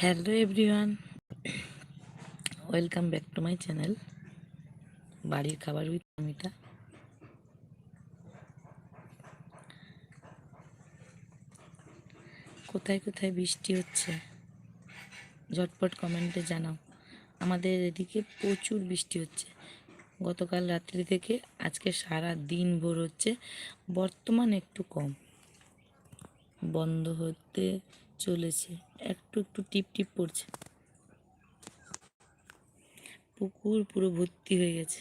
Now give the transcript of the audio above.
Hello everyone, welcome back to my channel, বাড়ির খাবার with Amita. কোথায় কোথায় বৃষ্টি হচ্ছে? ঝটপট কমেন্টে জানাও। আমাদের এদিকে প্রচুর বৃষ্টি হচ্ছে। গতকাল রাত্রি থেকে আজকে সারা দিন ভোর হচ্ছে, বর্তমান একটু কম। বন্ধ হতে চলেছে। একটু একটু টিপ টিপ পড়ছে। পুকুর পুরো ভর্তি হয়ে গেছে।